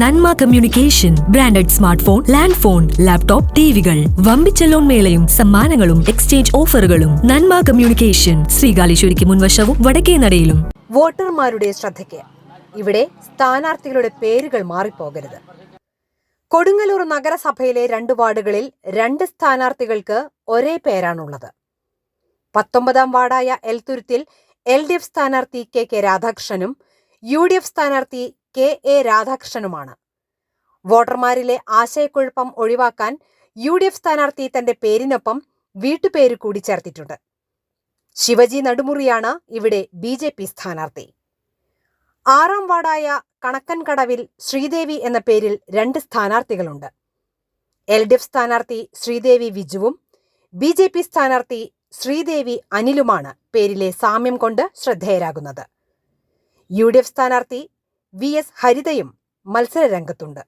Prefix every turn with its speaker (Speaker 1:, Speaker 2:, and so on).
Speaker 1: Nanma communication branded smart phone land phone laptop ടിവികൾ. വമ്പിച്ച loan മേളയും സമ്മാനങ്ങളും exchange ഓഫറുകളും. നന്മ കമ്മ്യൂണിക്കേഷൻ ശ്രീകാലേശ്വരിക്ക് മുൻവശവും വടക്കേ നടയിലും.
Speaker 2: വോട്ടർമാരുടെ ശ്രദ്ധയ്ക്ക് ഇവിടെ സ്ഥാനാർത്ഥികളുടെ പേരുകൾ മാറിപ്പോകരുത്. കൊടുങ്ങല്ലൂർ നഗരസഭയിലെ രണ്ട് വാർഡുകളിൽ രണ്ട് സ്ഥാനാർത്ഥികൾക്ക് ഒരേ പേരാണുള്ളത്. പത്തൊമ്പതാം വാർഡായ എൽത്തുരുത്തിൽ എൽ ഡി എഫ് സ്ഥാനാർത്ഥി കെ കെ രാധാകൃഷ്ണനും യു ഡി എഫ് സ്ഥാനാർത്ഥി കെ. എ. രാധാകൃഷ്ണനുമാണ്. വോട്ടർമാരിലെ ആശയക്കുഴപ്പം ഒഴിവാക്കാൻ യു ഡി എഫ് സ്ഥാനാർത്ഥി തന്റെ പേരിനൊപ്പം വീട്ടുപേര് കൂടി ചേർത്തിട്ടുണ്ട്. ശിവജി നടുമുറിയാണ് ഇവിടെ ബി ജെ പി സ്ഥാനാർത്ഥി. ആറാം വാർഡായ കണക്കൻകടവിൽ ശ്രീദേവി എന്ന പേരിൽ രണ്ട് സ്ഥാനാർത്ഥികളുണ്ട്. എൽ ഡി എഫ് സ്ഥാനാർത്ഥി ശ്രീദേവി വിജുവും ബി ജെ പി സ്ഥാനാർത്ഥി ശ്രീദേവി അനിലുമാണ് പേരിലെ സാമ്യം കൊണ്ട് ശ്രദ്ധേയരാകുന്നത്. യു ഡി എഫ് സ്ഥാനാർത്ഥി വി എസ് ഹരിതയും മത്സരരംഗത്തുണ്ട്